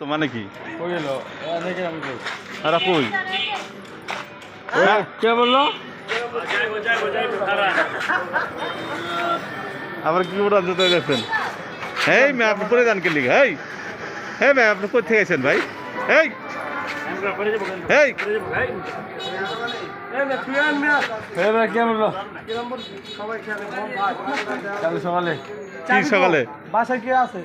তো মানে কি? আর কই। হ্যাঁ কে বলল? আবার কি করে আনতে যাচ্ছেন এই মে আপনি করে যান কে লিখে এই হ্যাঁ মে আপনি কোথা থেকে আছেন ভাই? এই এই কে বলল? সকালে। কি সকালে? বাসায় কে আছে?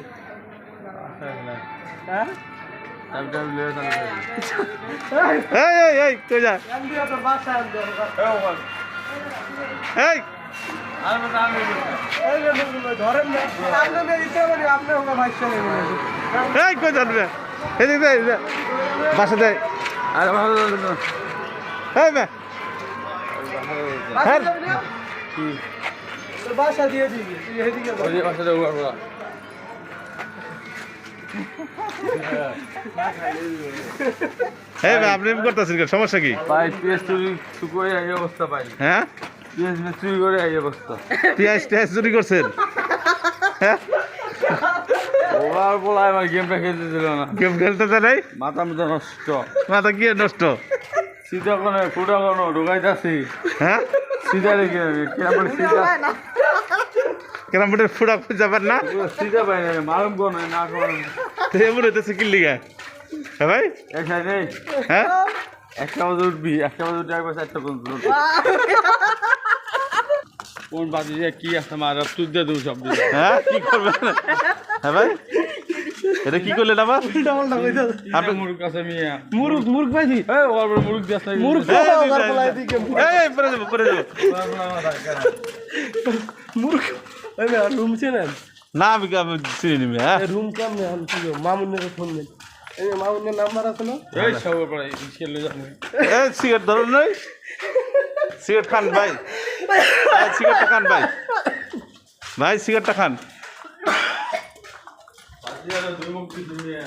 বাসা দেয় আর ভালো এই মে হ্যাঁ। কি? বাসা দিয়ে দিবি। তুই এদিকে যা। ওই যে বাসাটা উড়া উড়া এই মে আপনি করতেছেন কেন? সমস্যা কি? ভাই পিএস চুরি চুরি এই অবস্থা পাই হ্যাঁ? পিএস চুরি করে এই অবস্থা। পেঁয়াজ টেয়াজ চুরি করছেন? হ্যাঁ? ওভার বলা আমার গেমটা খেলতে দিল না। গেম খেলতে চাই মাথা মতো নষ্ট। মাথা কি নষ্ট? সিধা কোনো ফুটা কোনো ঢুকাইতাছি। হ্যাঁ? সিধা রেখে কেমন সিধা? কেরাম বোর্ডের ফুটা খুঁজে পুরো না? এমন হইতেছে কি লিগা হ্যাঁ ভাই? হ্যাঁ? একটা বাজে উঠবি একটা বাজে উঠে একবার চারটা পর্যন্ত। কোন বাজে কি আছে মার তুই দিয়ে দেবো সব হ্যাঁ? কি করবে? হ্যাঁ ভাই? এটা কি করলেন আবার? ডাবলটা কইতে আপনি মুরুখ আছে মিয়া। মুরুক মুরুক পাইছি এই ওর মুরুখ এই, এই, ওর এই, বলাই দিকে। এই, এই, পরে যাব পরে যাব। মুরুখ। ওই মে রুম চেনেন না আমি আমি চিনি নিবি হ্যাঁ। রুম কেমনে? আমি মামুনের ফোন দেন এই মামুনের নাম্বার আছে না? এই সব এই সিগারেট ধরুন নই? সিগারেট খান ভাই সিগারেটটা খান ভাই। ভাই সিগারেটটা খান। 이하는 눈 먹기 중에.